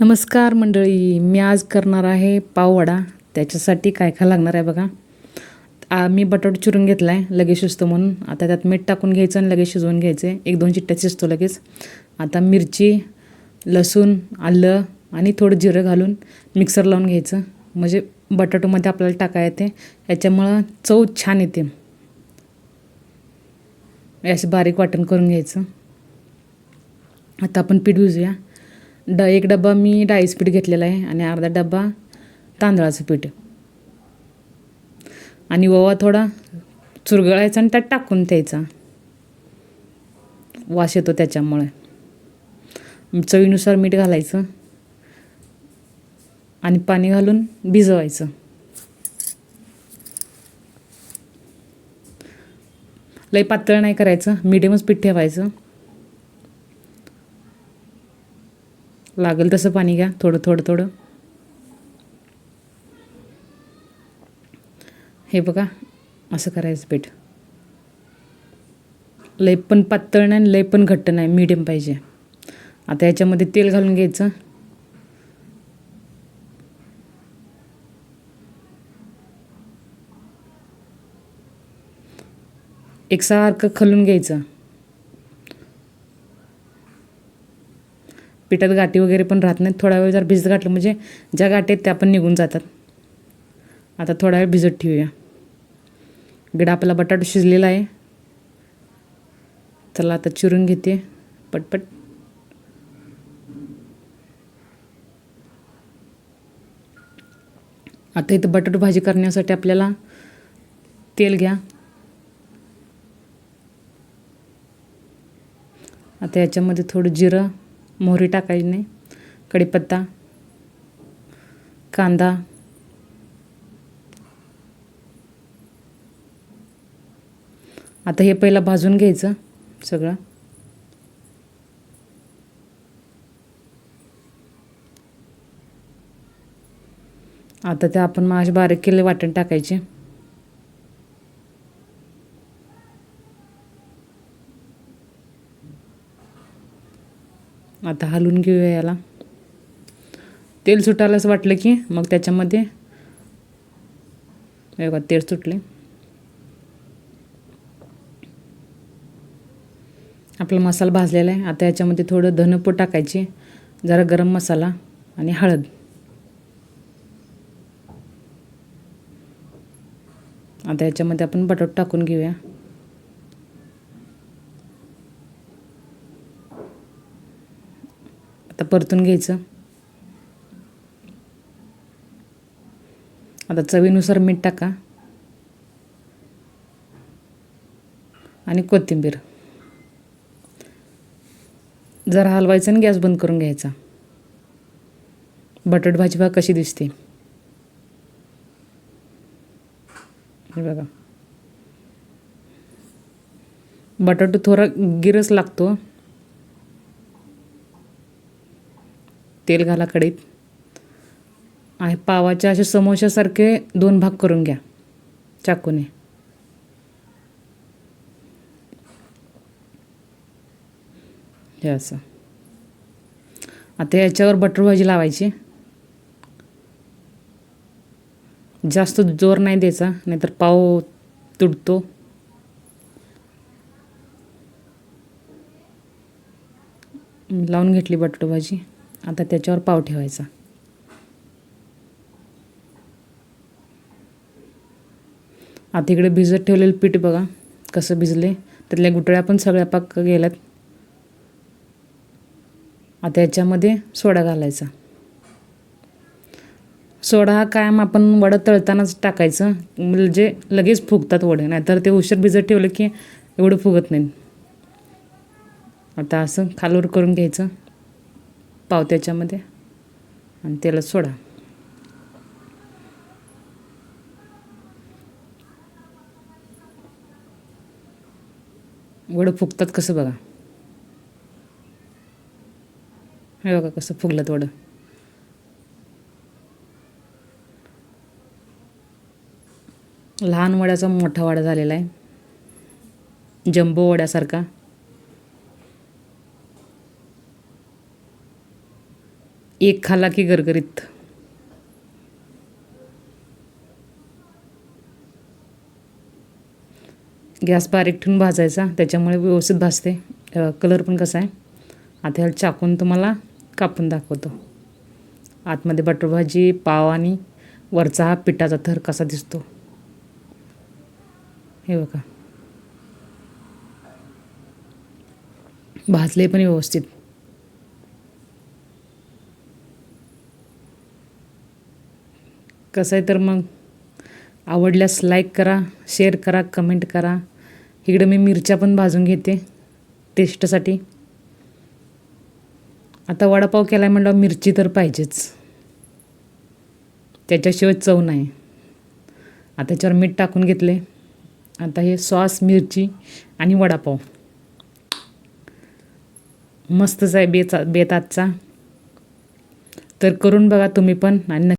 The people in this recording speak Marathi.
नमस्कार मंडळी मी आज करणार आहे पाववडा. त्याच्यासाठी काय काय लागणार आहे बघा. मी बटाट चिरून घेतला आहे लगेच शिजतो म्हणून. आता त्यात मीठ टाकून घ्यायचं आणि लगेच शिजवून घ्यायचं. आहे एक दोन चिट्ट्या शिजतो लगेच. आता मिरची लसूण आलं आणि थोडं जिरं घालून मिक्सर लावून घ्यायचं. म्हणजे बटाटोमध्ये आपल्याला टाका येते. याच्यामुळं चव छान येते. असे बारीक वाटण करून घ्यायचं. आता आपण पीठ भिजूया. ड एक डबा मी डाळीचं पीठ घेतलेला आहे आणि अर्धा डबा तांदळाचं पीठ. आणि ओवा थोडा चुरगळायचा आणि त्यात टाकून द्यायचा. वास येतो त्याच्यामुळे. चवीनुसार मीठ घालायचं. आणि पाणी घालून भिजवायचं. लई पातळ नाही करायचं मिडियमच पीठ ठेवायचं. लागेल तसं पाणी घ्या थोडं थोडं थोडं. हे बघा असं करायचं पीठ. लय पण पातळ नाही लय पण घट्ट नाही मीडियम पाहिजे. आता याच्यामध्ये तेल घालून घ्यायचं. एकसारखं खलून घ्यायचं. पिठात गाठी वगैरे पण राहत नाहीत. थोडा वेळ जर भिजत घातलं म्हणजे ज्या गाठी आहेत त्या पण निघून जातात. आता थोडा वेळ भिजत ठेवूया. इकडं आपला बटाटा शिजलेला आहे. चला आता चिरून घेते. पटपट. आता इथं बटाटो भाजी करण्यासाठी आपल्याला तेल घ्या. आता याच्यामध्ये थोडं जिरं. मोहरी टाकायची नाही कढीपत्ता कांदा आता हे पहिलं भाजून घ्यायचं सगळं. आता ते आपण माश बारीक केले वाटण टाकायचे. आता हलवून घेऊया याला. तेल सुटायलाच वाटलं की मग त्याच्यामध्ये बघा तेल सुटले. आपला मसाला भाजलेला आहे. आता याच्यामध्ये थोडं धनपूड टाकायचे जरा गरम मसाला आणि हळद. आता याच्यामध्ये आपण बटाट टाकून घेऊया. परतून घ्यायचं. आता चवीनुसार मीठ टाका. आणि कोथिंबीर. जरा हलवायचं आणि गॅस बंद करून घ्यायचा. बटाट भाजी बघा कशी दिसते. बघा. बटाटो थोडा गिरस लागतो. तेल घाला कडीत आहे पावाच्या असे समोशासारखे दोन भाग करून घ्या चाकूने. हे असं. आता याच्यावर बटर भाजी लावायची. जास्त जोर नाही द्यायचा नाहीतर पाव तुटतो लावून घेतली बटाटो भाजी. आता त्याच्यावर पाव ठेवायचा. आता इकडे भिजत ठेवलेलं पीठ बघा कसं भिजले. त्यातल्या गुटळ्या पण सगळ्या पाक गेल्यात. आता याच्यामध्ये सोडा घालायचा. सोडा हा कायम आपण वडं तळतानाच टाकायचं. म्हणजे लगेच फुगतात वडे नाहीतर ते उशीर भिजत ठेवलं की एवढं फुगत नाही आता असं खालवर करून घ्यायचं. पाव त्याच्यामध्ये. आणि त्याला सोडा. वडं फुगतात कसं बघा. हे बघा कसं फुगलं वडं. लहान वड्याचा मोठा वडा झालेला आहे. जम्बो वड्यासारखा. एक खाला की गरगरीत. गॅस बारीक ठेवून भाजायचा त्याच्यामुळे व्यवस्थित भाजते. कलर पण कसा आहे? आता ह्याला चाकून तुम्हाला कापून दाखवतो. आतमध्ये बटर भाजी पाव आणि वरचा हा पिठाचा थर कसा दिसतो. हे बघा. भाजले पण व्यवस्थित. कसं आहे तर मग? आवडल्यास लाईक करा शेअर करा कमेंट करा. इकडं मी मिरच्या पण भाजून घेते टेस्टसाठी आता वडापाव केला आहे म्हटलं मिरची तर पाहिजेच. त्याच्याशिवाय चव नाही. आता त्याच्यावर मीठ टाकून घेतले. आता हे सॉस मिरची आणि वडापाव. मस्तच आहे बेचा बेतातचा तर करून बघा तुम्ही पण आणि